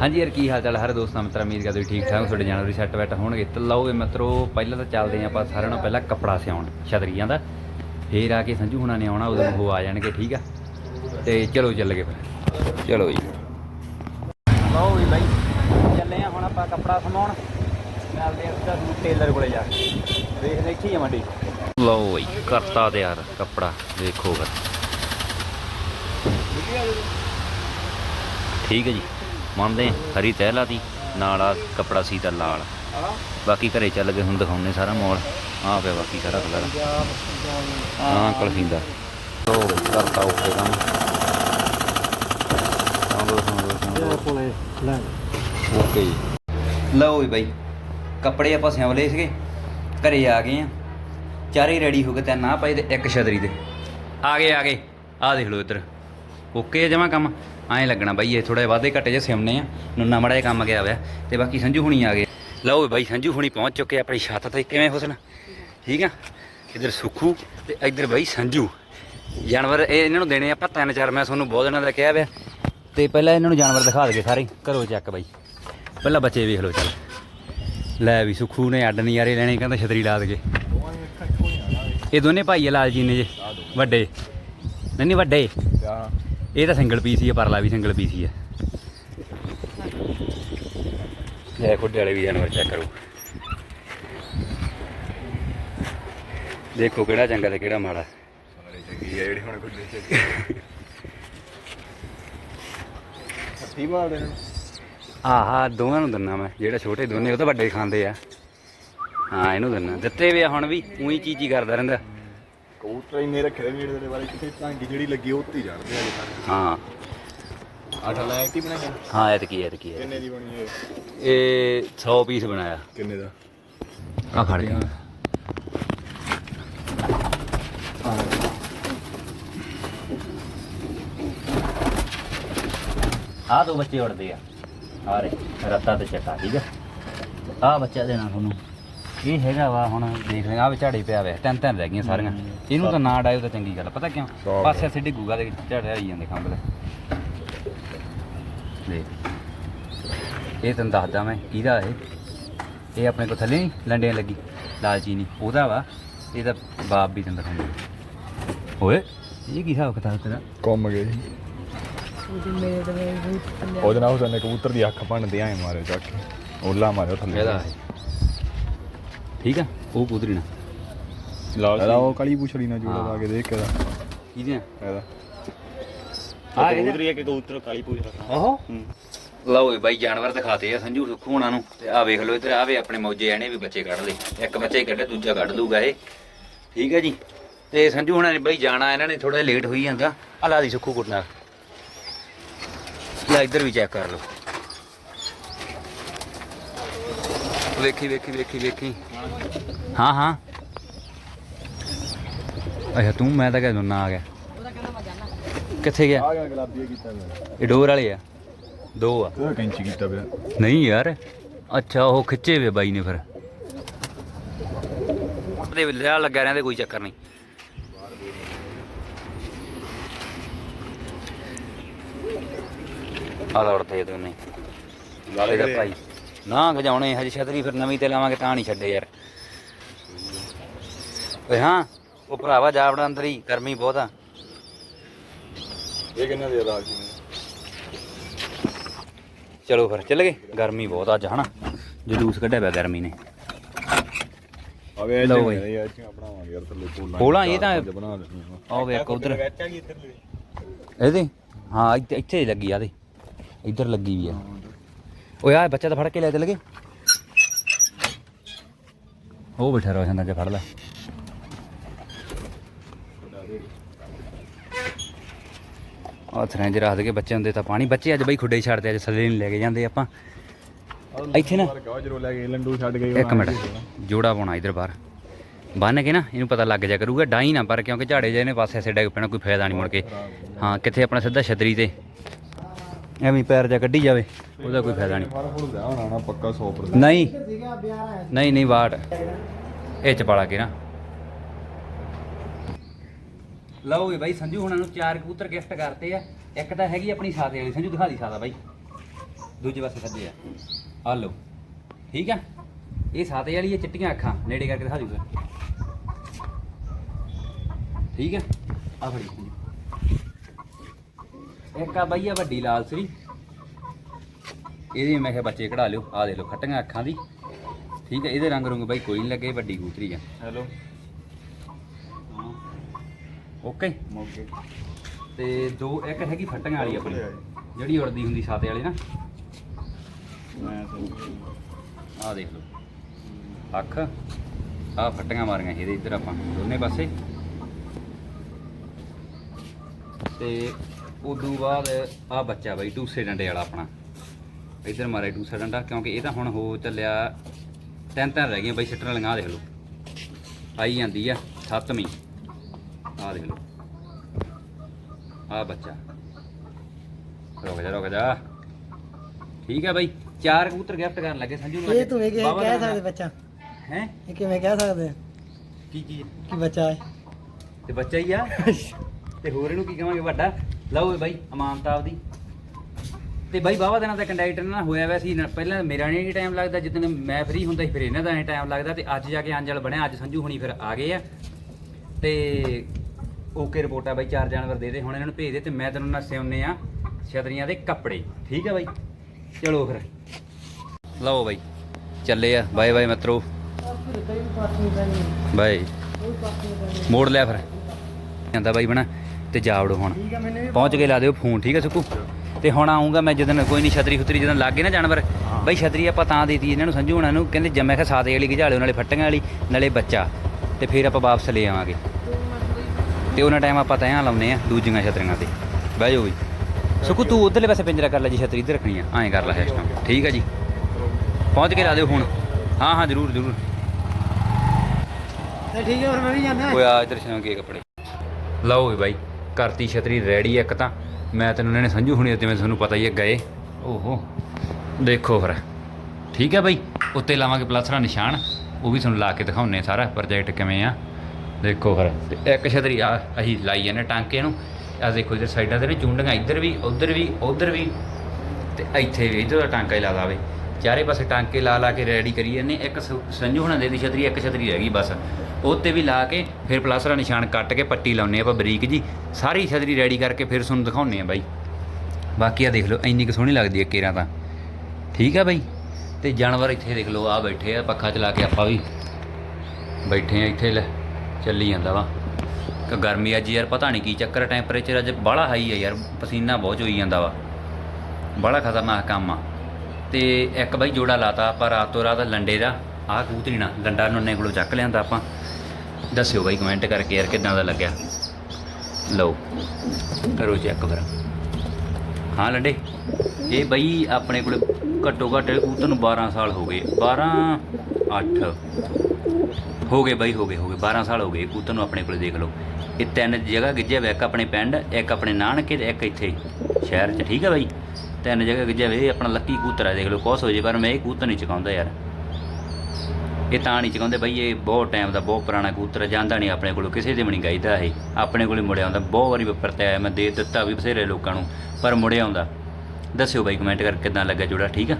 ਹਾਂਜੀ ਯਾਰ ਕੀ ਹਾਲ ਚਾਲ? ਹਰ ਦੋਸਤਾਂ ਮਿੱਤਰਾਂ ਉਮੀਦ ਕਰਦੇ ਠੀਕ ਠਾਕ ਤੁਹਾਡੇ ਜਾਨਵਰੀ ਸੈੱਟ ਬੈਠ ਹੋਣਗੇ। ਤੇ ਲਓ ਵੀ ਮਿੱਤਰੋ ਪਹਿਲਾਂ ਤਾਂ ਚੱਲਦੇ ਆਪਾਂ ਸਾਰਿਆਂ ਨਾਲੋਂ ਪਹਿਲਾਂ ਕੱਪੜਾ ਸਿਆਉਣ ਛਤਰੀਆਂ ਦਾ। ਫੇਰ ਆ ਕੇ ਸੰਜੂ ਹੁਣਾਂ ਨੇ ਆਉਣਾ ਉਦੋਂ ਉਹ ਆ ਜਾਣਗੇ ਠੀਕ ਆ? ਤੇ ਚਲੋ ਚੱਲ ਗਏ ਫਿਰ। ਚਲੋ ਜੀ। ਲਓ ਵੀ ਬਾਈ ਚੱਲੇ ਆ ਹੁਣ ਆਪਾਂ ਕੱਪੜਾ ਸਮਾਉਣ। ਚੱਲਦੇ ਆ ਨੂੰ ਟੇਲਰ ਕੋਲੇ ਜਾ ਕੇ। ਦੇਖਦੇ ਇੱਥੇ ਹੀ ਆ ਮੰਡੀ। ਲਓ ਬਈ ਕਰਤਾ ਤਿਆਰ ਕੱਪੜਾ ਦੇਖੋ ਫਿਰ। ਠੀਕ ਹੈ ਜੀ। ਮੰਨਦੇ ਹਰੀ ਤਹਿ ਲਾਤੀ ਨਾਲ ਆ ਕੱਪੜਾ ਸੀਤਾ ਲਾਲ। ਬਾਕੀ ਘਰੇ ਚੱਲ ਗਏ ਹੁਣ ਦਿਖਾਉਣੇ ਸਾਰਾ ਮੋਲ ਆ ਪਿਆ ਬਾਕੀ ਸਾਰਾ ਕਲਰ। ਹਾਂ ਕਲਫਿੰਦਾ ਤੋ ਕਰਤਾ ਓਕੇ ਕੰਮ। ਓਕੇ ਲਓ ਜੀ ਬਾਈ ਕੱਪੜੇ ਆਪਾਂ ਸਿਉਂ ਸੀਗੇ। ਘਰੇ ਆ ਗਏ ਆ। ਚਾਰੇ ਰੈਡੀ ਹੋ ਗਏ ਤਿੰਨ ਆ ਪਏ ਤੇ ਇੱਕ ਛਤਰੀ ਤੇ। ਆ ਗਏ ਆ ਗਏ। ਆ ਦੇਖ ਲਓ ਇੱਧਰ। ਓਕੇ ਜਮਾ ਕੰਮ? ਐਂ ਲੱਗਣਾ ਬਾਈ ਇਹ ਥੋੜਾ ਵਾਧੇ ਘੱਟੇ ਜਿਹਾ ਸਿਉਣੇ ਆ। ਨੁੰਨਾ ਮੜਾ ਜਿਹਾ ਕੰਮ ਗਿਆ ਹੋਇਆ ਤੇ ਬਾਕੀ ਸੰਜੂ ਹੁਣੀ ਆ ਗਏ। ਲਓ ਬਾਈ ਸੰਜੂ ਹੁਣੀ ਪਹੁੰਚ ਚੁੱਕੇ ਆਪਣੀ ਛੱਤ ਤੇ। ਕਿਵੇਂ ਹੁਸਨ? ਠੀਕ ਆ? ਇੱਧਰ ਸੁਖੂ ਤੇ ਇੱਧਰ ਬਾਈ ਸੰਜੂ। ਜਾਨਵਰ, ਇਹ ਇਹਨਾਂ ਨੂੰ ਦੇਣੇ ਆਪਾਂ ਤਿੰਨ ਚਾਰ, ਮੈਂ ਤੁਹਾਨੂੰ ਬਹੁਤ ਦਿਨਾਂ ਦਾ ਕਿਹਾ ਹੋਇਆ ਤੇ ਪਹਿਲਾਂ ਇਹਨਾਂ ਨੂੰ ਜਾਨਵਰ ਦਿਖਾ ਦਗੇ ਸਾਰੇ। ਘਰੋਂ ਚੱਕ ਬਾਈ। ਪਹਿਲਾਂ ਬੱਚੇ ਵੇਖ ਲਓ ਚੱਲ। ਲੈ ਵੀ ਸੁਖੂ ਨੇ ਅੱਡ ਨਜ਼ਾਰੇ ਲੈਣੇ, ਕਹਿੰਦਾ ਛਤਰੀ ਲਾ ਦਗੇ ਇਹ ਦੋਨੇ ਭਾਈ ਆ ਲਾਲ ਜੀ ਨੇ ਜੇ। ਵੱਡੇ। ਨਹੀਂ ਵੱਡੇ? ਇਹ ਤਾਂ ਸਿੰਗਲ ਪੀਸ ਹੀ ਆ ਪਰਲਾ ਵੀ ਸਿੰਗਲ ਪੀਸ ਹੀ ਆ। ਲੈ ਖੁੱਡੇ ਵਾਲੇ ਵੀ ਜਾਨਵਰ ਚੈੱਕ ਕਰੋ। ਦੇਖੋ ਕਿਹੜਾ ਚੰਗਾ ਤੇ ਕਿਹੜਾ ਮਾੜਾ। ਜਿਹੜੀ ਹੁਣ ਮਾਰਦੇ ਨੇ ਆਹ ਦੋਵਾਂ ਨੂੰ ਦਿੰਨਾ ਮੈਂ ਜਿਹੜਾ ਛੋਟੇ ਦੋਨੇ ਉਹ ਤਾਂ ਵੱਡੇ ਖਾਂਦੇ ਆ। ਹਾਂ ਇਹਨੂੰ ਦਿੰਨਾ। ਦਿੱਤੇ ਵੀ ਆ ਹੁਣ ਵੀ ਉਹੀ ਚੀਜ਼ ਹੀ ਕਰਦਾ ਰਹਿੰਦਾ। ਕਬੂਤਰ ਇੰਨੇ ਰੱਖੇ ਦੇ ਵੀਡੀਓ ਦੇ ਬਾਰੇ ਕਿਤੇ ਟਾਂਗੀ ਜਿਹੜੀ ਲੱਗੀ ਉਹ ਚੜਦੇ ਆ ਜੀ ਹਾਂ। ਆਟਾ ਲਾਇਆ ਕਿ ਬਣਾ ਹਾਂ ਇਹ ਕੀ ਇਹ ਕੀ ਕਿੰਨੇ ਦੀ ਬਣੀ ਹੈ ਇਹ 100 ਪੀਸ ਬਣਾਇਆ। ਕਿੰਨੇ ਦਾ? ਆ ਫੜ ਗਿਆ ਆ ਦੋ ਬੱਚੇ ਉੜਦੇ ਆ। ਆ ਰੇ ਰੱਤਾ ਤੇ ਚੱਟਾ ਠੀਕ ਆ? ਆ ਬੱਚਾ ਦੇਣਾ ਤੁਹਾਨੂੰ। ਇਹ ਹੈਗਾ ਵਾ ਹੁਣ ਦੇਖ ਲੈ ਆ ਵਿਚਾੜੇ ਪਿਆ ਵੇ ਤਿੰਨ ਤਿੰਨ ਰਹਿ ਗਈਆਂ ਸਾਰੀਆਂ। ਇਹਨੂੰ ਤਾਂ ਨਾ ਡਾਇਓ ਤਾਂ ਚੰਗੀ ਗੱਲ ਪਤਾ ਕਿਉਂ? ਪਾਸੇ ਸਿੱਧੀ ਗੂਗਾ ਦੇ ਝੜੇ ਆਈ ਜਾਂਦੇ ਖੰਭ ਦੇ ਦੇਖ ਇਹ ਤੈਨੂੰ ਦੱਸਦਾ ਮੈਂ ਕਿਹਦਾ ਇਹ? ਇਹ ਆਪਣੇ ਕੋ ਥੱਲੇ ਲੰਡਿਆਂ ਲੱਗੀ ਲਾਲਚੀ ਨਹੀਂ ਉਹਦਾ ਵਾ ਇਹਦਾ ਬਾਪ ਵੀ ਤੈਨੂੰ ਦਿਖਾਉਂਦਾ। ਓਏ ਇਹ ਕੀ ਹਿਸਾਬ ਕਿਤਾਬ ਤੇਰਾ? ਕੰਮ ਗਏ ਉਹਦੇ ਨਾਲ ਉਸਨੇ ਕਬੂਤਰ ਦੀ ਅੱਖ ਭੰਨਦੇ ਆਏ ਮਾਰੇ ਚੱਕ ਕੇ। ਓਲਾ ਮਾਰਿਆ ਥੱਲੇ। ਇਹਦਾ ਹੈ ਠੀਕ ਆ? ਉਹ ਕੁਦਰੀ ਨਾ ਇਹਦਾ ਉਹ ਕਾਲੀ ਪੁਛੜੀ ਨਾਲ ਜੋੜਾ। ਲਾ ਕੇ ਦੇਖ ਕੇ ਇਹਦਾ ਕਿਹਦੇ ਇਹਦਾ। ਆ ਇਹਦਾ। ਹੈ ਕਿ ਕਬੂਤਰ ਕਾਲੀ ਪੁਛ ਓਹੋ ਲਓ ਵੀ ਬਾਈ ਜਾਨਵਰ ਦਿਖਾਤੇ ਆ ਸੰਜੂ ਸੁੱਖੂ ਹੋਣਾ ਨੂੰ। ਤੇ ਆ ਵੇਖ ਲਓ ਇੱਧਰ ਆਵੇ ਆਪਣੇ ਮੌਜੇ ਆਣੇ ਵੀ ਬੱਚੇ ਕੱਢ ਲਏ। ਇੱਕ ਬੱਚਾ ਹੀ ਕੱਢੇ ਦੂਜਾ ਕੱਢ ਲੂਗਾ ਇਹ। ਠੀਕ ਹੈ ਜੀ। ਤੇ ਸੰਜੂ ਹੋਣਾ ਨੇ ਬਾਈ ਜਾਣਾ ਇਹਨਾਂ ਨੇ ਥੋੜਾ ਲੇਟ ਹੋਈ ਜਾਂਦਾ। ਆ ਲਾ ਦੀ ਸੁੱਖੂ ਕੁੱਟਣਾ ਲੈ ਇੱਧਰ ਵੀ ਚੈੱਕ ਕਰ ਲਓ। ਵੇਖੀ ਵੇਖੀ ਵੇਖੀ ਵੇਖੀ। ਹਾਂ ਹਾਂ। ਅੱਛਾ ਤੂੰ ਮੈਂ ਤਾਂ ਕਹਿ ਨਾ ਆ ਗਿਆ। ਕਿੱਥੇ ਗਿਆ? ਆ ਗਿਆ ਗੁਲਾਬੀ ਕੀਤਾ ਮੈਂ ਇਹ ਡੋਰ ਵਾਲੇ ਆ? ਦੋ ਆ। ਉਹ ਕੈਂਚੀ ਕੀਤਾ ਪਿਆ। ਨਹੀਂ ਯਾਰ। ਅੱਛਾ ਉਹ ਖਿੱਚੇ ਵੇ ਬਾਈ ਨੇ ਫਿਰ। ਦੇ ਲਿਆ ਲੱਗਾ ਰਹਿੰਦੇ ਕੋਈ ਚੱਕਰ ਨਹੀਂ। ਆ ਲੜਦੇ ਦੋਨੇ। ਲਾਲੇ ਦਾ ਭਾਈ। ਨਾ ਗਜਾਉਣੇ ਹਜੇ ਛਤਰੀ ਫਿਰ ਨਵੀਂ ਤੇ ਲਾਵਾਂਗੇ ਤਾਂ ਨਹੀਂ ਛੱਡੇ ਯਾਰ। ਓਏ ਹਾਂ ਉਹ ਭਰਾਵਾ ਜਾ ਆਪਣਾ ਅੰਦਰ ਹੀ ਗਰਮੀ ਬਹੁਤ ਆ। ਇਹ ਕਿੰਨਾ ਦੇ ਰਾਜ ਜੀ ਚਲੋ ਫਿਰ ਚੱਲ ਗਏ। ਗਰਮੀ ਬਹੁਤ ਅੱਜ ਹਨਾ? ਜਲੂਸ ਕੱਢਿਆ ਪਿਆ ਗਰਮੀ ਨੇ। ਆਵੇ ਲਓ ਇਹ ਬਈ। ਯਾਰ ਚੀਆਂ ਬਣਾਵਾਂਗੇ ਯਾਰ ਥੱਲੇ ਪੋਲਾਂ ਪੋਲਾਂ ਇਹ ਤਾਂ- ਚਾਰ ਪੰਜ ਬਣਾ ਲੈਣੀਆਂ ਆਹ ਵੇਖ ਉਧਰ। ਇੱਧਰ ਇਹਦੇ? ਹਾਂ ਇੱਥੇ ਲੱਗੀ ਆ ਦੇ। ਇੱਧਰ ਲੱਗੀ ਵੀ ਆ। ਓਏ ਆ ਬੱਚਾ ਤਾਂ ਫੜ ਕੇ ਲੈ ਚੱਲ ਗਏ। ਉਹ ਬੈਠਾ ਰੋਸ਼ਨ ਦਾ ਜੇ ਫੜ ਲੈ। ਆ ਥਰਾਂ ਰੱਖ ਦੇ ਬੱਚੇ ਹੁੰਦੇ ਤਾਂ ਪਾਣੀ। ਬੱਚੇ ਅੱਜ ਬਈ ਖੁੱਡੇ ਛੱਡਦੇ, ਅੱਜ ਥੱਲੇ ਨਹੀਂ ਲੈ ਕੇ ਜਾਂਦੇ ਆਪਾਂ। ਇੱਥੇ ਨਾ ਜਰੋ ਲੈ ਗਏ ਲੰਡੂ ਛੱਡ ਗਏ ਇੱਕ ਮਿੰਟ, ਜੋੜਾ ਪਾਉਣਾ ਇਧਰ ਬਾਹਰ। ਬੰਨ ਕੇ ਨਾ, ਇਹਨੂੰ ਪਤਾ ਲੱਗ ਜਾ ਕਰੂਗਾ ਡਾਈ ਨਾ ਪਰ ਕਿਉਂਕਿ ਝਾੜੇ ਜੇ ਨੇ, ਪਾਸੇ ਸੇ ਡਿੱਗ ਪੈਣਾ, ਕੋਈ ਫਾਇਦਾ ਨਹੀਂ ਮੁੜ ਕੇ। ਹਾਂ, ਕਿੱਥੇ ਆਪਣਾ ਸਿੱਧਾ ਛਤਰੀ ਤੇ। ਐਵੇਂ ਪੈਰ ਜਾ ਕੱਢੀ ਜਾਵੇ ਉਹਦਾ ਕੋਈ ਫਾਇਦਾ ਨਹੀਂ। ਫੜ ਫੜ ਦਾ ਹੋਣਾ ਨਾ ਪੱਕਾ 100% ਨਹੀਂ। ਨਹੀਂ ਨਹੀਂ ਵਾਟ। ਇਹ ਚ ਪਾਲਾ ਕੇ ਨਾ। ਲਓ ਵੀ ਬਾਈ ਸੰਜੂ ਹੁਣਾਂ ਨੂੰ ਚਾਰ ਕਬੂਤਰ ਗਿਫਟ ਕਰਤੇ ਆ। ਇੱਕ ਤਾਂ ਹੈਗੀ ਆਪਣੀ ਸਾਦੇ ਵਾਲੀ ਸੰਜੂ ਦਿਖਾ ਦੀ ਸਾਦਾ ਬਾਈ। ਦੂਜੇ ਪਾਸੇ ਸੱਜੇ ਆ। ਆ ਲਓ। ਠੀਕ ਆ? ਇਹ ਸਾਤੇ ਵਾਲੀ ਇਹ ਚਿੱਟੀਆਂ ਅੱਖਾਂ। ਨੇੜੇ ਕਰਕੇ ਦਿਖਾ ਦਿਓ ਠੀਕ ਆ? ਆ ਫੜੀ। ਇੱਕ ਆ ਬਈਆ ਵੱਡੀ ਲਾਲ ਸਰੀ। ਇਹਦੇ ਮੈਂ ਕਿਹਾ ਬੱਚੇ ਕਢਾ ਲਿਓ ਆ ਦੇਖ ਲਓ ਖੱਟੀਆਂ ਅੱਖਾਂ ਦੀ। ਠੀਕ ਹੈ ਇਹਦੇ ਰੰਗ ਰੁੰਗ ਬਾਈ ਕੋਈ ਨਹੀਂ ਲੱਗੇ ਵੱਡੀ ਕੂਤਰੀ ਆ। ਹੈਲੋ। ਓਕੇ। ਮੋਗੇ। ਤੇ ਦੋ ਇੱਕ ਹੈਗੀ ਫੱਟੀਆਂ ਵਾਲੀ ਆਪਣੀ ਜਿਹੜੀ ਉੜਦੀ ਹੁੰਦੀ ਸਾਤੇ ਵਾਲੀ ਨਾ। ਆਹ ਦੇਖ ਲਓ। ਅੱਖ ਆਹ ਫੱਟੀਆਂ ਮਾਰੀਆਂ ਇਹਦੇ ਇੱਧਰ ਆਪਾਂ ਦੋਨੇ ਪਾਸੇ। ਤੇ ਉਦੋਂ ਬਾਅਦ ਆਹ ਬੱਚਾ ਬਾਈ ਟੂਸੇ ਡੰਡੇ ਵਾਲਾ ਆਪਣਾ। ਇੱਧਰ ਮਾਰੇ ਟੂਸਾ ਡੰਡਾ ਕਿਉਂਕਿ ਇਹ ਤਾਂ ਹੁਣ ਹੋ ਚੱਲਿਆ ਤਿੰਨ ਤਿੰਨ ਰਹਿ ਗਈਆਂ ਬਾਈ ਸਿੱਟਣ ਵਾਲੀਆਂ ਆਹ ਦੇਖ ਲਓ। ਆਈ ਜਾਂਦੀ ਆ ਸੱਤਵੀਂ। ਆਹ ਦੇਖ ਲਓ। ਆਹ ਬੱਚਾ। ਰੁਕ ਜਾ ਰੁਕ ਜਾ। ਠੀਕ ਹੈ ਬਾਈ। ਚਾਰ ਕਬੂਤਰ ਗਿਫਟ ਕਰਨ ਲੱਗੇ ਸੰਜੂ ਨੂੰ ਇਹ ਤੂੰ ਇਹ ਕਿਵੇਂ ਕਹਿ ਸਕਦੇ ਬੱਚਾ? ਹੈ? ਇਹ ਕਿਵੇਂ ਕਹਿ ਸਕਦੇ ਕੀ ਚੀਜ਼? ਕਿ ਬੱਚਾ ਹੈ? ਤੇ ਬੱਚਾ ਹੀ ਆ? ਤੇ ਹੋਰ ਇਹਨੂੰ ਕੀ ਕਹਾਂਗੇ ਵੱਡਾ? ਲਓ ਇਹ ਬਾਈ, ਅਮਾਨਤਾ ਆਪਦੀ। ਤੇ ਬਾਈ ਬਾਵਾ ਦਿਨਾਂ ਦਾ ਕੰਡਕਟਰ ਨਾਲ ਹੋਇਆ ਵੈਸੀ ਪਹਿਲਾਂ ਮੇਰਾ ਨਹੀਂ ਟਾਈਮ ਲੱਗਦਾ, ਜਿੱਦਣ ਮੈਂ ਫ੍ਰੀ ਹੁੰਦਾ ਸੀ, ਫਿਰ ਇਹਨਾਂ ਦਾ ਟਾਈਮ ਲੱਗਦਾ। ਤੇ ਅੱਜ ਜਾ ਕੇ ਅੰਜਲ ਬਣਿਆ, ਅੱਜ ਸੰਜੂ ਹੁਣੀ ਫਿਰ ਆ ਗਏ ਆ। ਤੇ ਓਕੇ ਰਿਪੋਰਟ ਆ ਬਾਈ, ਚਾਰ ਜਾਨਵਰ ਦੇ ਦੇ। ਹੁਣ ਇਹਨਾਂ ਨੂੰ ਭੇਜ ਦੇ ਤੇ ਮੈਂ ਤੈਨੂੰ ਨਾ ਸਿਉਨੇ ਆ ਛਤਰੀਆਂ ਦੇ ਕੱਪੜੇ। ਠੀਕ ਆ ਬਾਈ? ਚਲੋ ਫਿਰ। ਲਓ ਬਾਈ, ਚੱਲੇ ਆ। ਬਾਏ ਬਾਏ ਮਿੱਤਰੋ। ਬਾਏ। ਮੋੜ ਲਿਆ ਫਿਰ। ਜਾਂਦਾ ਬਾਈ ਬਣਾ। ਤੇ ਜਾ ਵੜੋ ਹੁਣ। ਠੀਕ ਹੈ ਮੈਨੂੰ ਵੀ ਪਹੁੰਚ ਕੇ ਲਾ ਦਿਓ ਫੋਨ ਠੀਕ ਹੈ ਸੁੱਕੂ? ਤੇ ਹੁਣ ਆਉਂਗਾ ਮੈਂ ਜਦੋਂ ਕੋਈ ਨਹੀਂ ਛਤਰੀ ਖੁਤਰੀ ਜਦੋਂ ਲੱਗ ਨਾ ਜਾਨਵਰ ਬਈ ਛਤਰੀ ਆਪਾਂ ਤਾਂ ਦੇਤੀ ਇਹਨਾਂ ਨੂੰ ਸੰਜੂ ਹੋਣਾ ਨੂੰ ਕਹਿੰਦੇ ਜੰਮੇ ਖਾ ਸਾਦੇ ਵਾਲੀ ਗਿਝਾਲਿਓ ਨਾਲੇ ਫੱਟੀਆਂ ਵਾਲੀ ਨਾਲੇ ਬੱਚਾ। ਤੇ ਫਿਰ ਆਪਾਂ ਵਾਪਸ ਲੈ ਆਵਾਂਗੇ। ਤੇ ਉਹਨਾਂ ਟਾਈਮ ਆਪਾਂ ਤਾਂ ਲਾਉਨੇ ਆ ਦੂਜੀਆਂ ਛਤਰੀਆਂ ਤੇ। ਬਹਿ ਜਾਓ ਬਈ। ਸੁੱਕੂ ਤੂੰ ਉਧਰਲੇ ਪਾਸੇ ਪਿੰਜਰਾ ਕਰ ਲੈ ਜੀ ਛਤਰੀ ਇੱਧਰ ਰੱਖਣੀ ਆ। ਐਂ ਕਰ ਲੈ ਇਸ ਟਾਈਮ ਠੀਕ ਹੈ ਜੀ। ਪਹੁੰਚ ਕੇ ਲਾ ਦਿਓ ਫੋਨ ਹਾਂ ਹਾਂ ਜ਼ਰੂਰ ਜ਼ਰੂਰ। ਤੇ ਠੀਕ ਹੈ ਫਿਰ ਮੈਂ ਵੀ ਜਾਣਾ। ਕੋਈ ਆ ਇਧਰ ਸਿਉਂ ਕੇ ਕੱਪੜੇ। ਲਓ ਵੀ ਬਾਈ। ਕਰਤੀ ਛਤਰੀ ਰੈਡੀ ਇੱਕ ਤਾਂ। ਮੈਂ ਤੈਨੂੰ ਉਹਨਾਂ ਨੇ ਸੰਜੂ ਹੁਣੀ ਜਿਵੇਂ ਤੁਹਾਨੂੰ ਪਤਾ ਹੀ ਹੈ ਗਏ। ਓਹੋ। ਦੇਖੋ ਫਿਰ। ਠੀਕ ਹੈ ਬਈ। ਉੱਤੇ ਲਾਵਾਂਗੇ ਪਲਸਰਾ ਨਿਸ਼ਾਨ। ਉਹ ਵੀ ਤੁਹਾਨੂੰ ਲਾ ਕੇ ਦਿਖਾਉਨੇ ਸਾਰਾ ਪ੍ਰੋਜੈਕਟ ਕਿਵੇਂ ਆ। ਦੇਖੋ ਫਿਰ। ਤੇ ਇੱਕ ਛਤਰੀ ਆ, ਅਸੀਂ ਲਾਈ ਜਾਂਦੇ ਟਾਂਕੇ ਨੂੰ। ਆ ਦੇਖੋ ਇਧਰ ਸਾਈਡਾਂ ਤੇ ਵੀ ਚੁੰਡੀਆਂ, ਇੱਧਰ ਵੀ, ਉੱਧਰ ਵੀ ਉੱਧਰ ਵੀ। ਤੇ ਇੱਥੇ ਵੀ ਇੱਧਰ ਦਾ ਟਾਂਕਾ ਹੀ ਲਾ ਲਾਵੇ। ਚਾਰੇ ਪਾਸੇ ਟਾਂਕੇ ਲਾ ਲਾ ਕੇ ਰੈਡੀ ਕਰੀ ਜਾਂਦੇ ਇੱਕ ਸ- ਸੰਜੂ ਹੁਣਾਂ ਦੇ ਦੀ ਛਤਰੀ, ਇੱਕ ਛਤਰੀ ਰਹਿ ਗਈ ਬਸ। ਉਹ ਤੇ ਵੀ ਲਾ ਕੇ ਫਿਰ ਪਲਾਸਰਾ ਨਿਸ਼ਾਨ ਕੱਟ ਕੇ ਪੱਟੀ ਲਾਉਨੇ ਆਪਾਂ ਬਰੀਕ ਜੀ। ਸਾਰੀ ਛਤਰੀ ਰੈਡੀ ਕਰਕੇ ਫਿਰ ਤੁਹਾਨੂੰ ਦਿਖਾਉਨੇ ਆ ਬਾਈ। ਬਾਕੀ ਆ ਦੇਖ ਲਓ, ਇੰਨੀ ਕੁ ਸੋਹਣੀ ਲੱਗਦੀ ਹੈ ਕੇਰਾਂ ਤਾਂ। ਠੀਕ ਆ ਬਾਈ? ਤੇ ਜਾਨਵਰ ਇੱਥੇ ਦੇਖ ਲਓ ਆ ਬੈਠੇ ਆ, ਪੱਖਾ ਚਲਾ ਕੇ ਆਪਾਂ ਵੀ ਬੈਠੇ ਆ ਇੱਥੇ, ਲੈ ਚੱਲੀ ਜਾਂਦਾ ਵਾ। ਕਿ ਗਰਮੀ ਅੱਜ ਯਾਰ ਪਤਾ ਨਹੀਂ ਕੀ ਚੱਕਰ ਟੈਂਪਰੇਚਰ ਅੱਜ ਬਾਹਲਾ ਹਾਈ ਆ ਯਾਰ, ਪਸੀਨਾ ਬਹੁਤ ਹੋਈ ਜਾਂਦਾ ਵਾ। ਬੜਾ ਖਤਰਨਾਕ ਕੰਮ ਆ। ਤੇ ਇੱਕ ਬਾਈ ਜੋੜਾ ਲਾਤਾ ਆਪਾਂ ਰਾਤ ਤੋਂ ਰਾਤ ਲੰਡੇ ਦਾ, ਆਹ ਕੂਤਰੀਣਾ ਨਾ ਲੰਡਾ ਨੁੰਨੇ ਕੋਲੋਂ ਚੱਕ ਲਿਆਂਦਾ ਆਪਾਂ। ਦੱਸਿਓ ਬਾਈ ਕਮੈਂਟ ਕਰਕੇ ਯਾਰ ਕਿੱਦਾਂ ਦਾ ਲੱਗਿਆ? ਲਓ, ਕਰੋ ਚੈੱਕ ਫਿਰ। ਹਾਂ, ਲੰਡੇ? ਇਹ ਬਾਈ ਆਪਣੇ ਕੋਲ ਘੱਟੋ ਘੱਟ ਕਬੂਤਰ ਨੂੰ 12 ਸਾਲ ਹੋ ਗਏ। 12 8 ਹੋ ਗਏ ਬਾਈ, ਹੋ ਗਏ ਹੋ ਗਏ। 12 ਸਾਲ ਹੋ ਗਏ ਕਬੂਤਰ ਨੂੰ ਆਪਣੇ ਕੋਲ ਦੇਖ ਲਓ। ਇਹ ਤਿੰਨ ਜਗ੍ਹਾ ਗਿੱਜਿਆ ਹੋਇਆ, ਇੱਕ ਆਪਣੇ ਪਿੰਡ, ਇੱਕ ਆਪਣੇ ਨਾਨਕੇ ਤੇ ਇੱਕ ਇੱਥੇ, ਸ਼ਹਿਰ 'ਚ। ਠੀਕ ਹੈ ਬਾਈ? ਤਿੰਨ ਜਗ੍ਹਾ ਗਿੱਜਿਆ ਹੋਇਆ, ਇਹ ਆਪਣਾ ਲੱਕੀ ਕਬੂਤਰ ਹੈ ਦੇਖ ਲਓ ਕੁਛ ਹੋ ਜੇ, ਪਰ ਮੈਂ ਇਹ ਕਬੂਤਰ ਨਹੀਂ ਚਕਾਉਂਦਾ ਯਾਰ। ਇਹ ਤਾਂ ਨਹੀਂ ਚਕਾਉਂਦੇ ਬਈ ਇਹ ਬਹੁਤ ਟਾਈਮ ਦਾ ਬਹੁਤ ਪੁਰਾਣਾ ਕਬੂਤਰ ਹੈ, ਜਾਂਦਾ ਨਹੀਂ ਆਪਣੇ ਕੋਲੋਂ ਕਿਸੇ ਦੇ ਵੀ ਨਹੀਂ ਗਾਈਦਾ ਇਹ। ਆਪਣੇ ਕੋਲ ਹੀ ਮੁੜਿਆ ਆਉਂਦਾ ਬਹੁਤ ਵਾਰੀ ਵਪਰਤ ਆਇਆ ਮੈਂ ਦੇ ਦਿੱਤਾ ਵੀ ਬਥੇਰੇ ਲੋਕਾਂ ਨੂੰ ਪਰ ਮੁੜਿਆ ਆਉਂਦਾ। ਦੱਸਿਓ ਬਾਈ ਕਮੈਂਟ ਕਰਕੇ ਕਿਦਾਂ ਲੱਗਾ ਜੋੜਾ ਠੀਕ ਆ?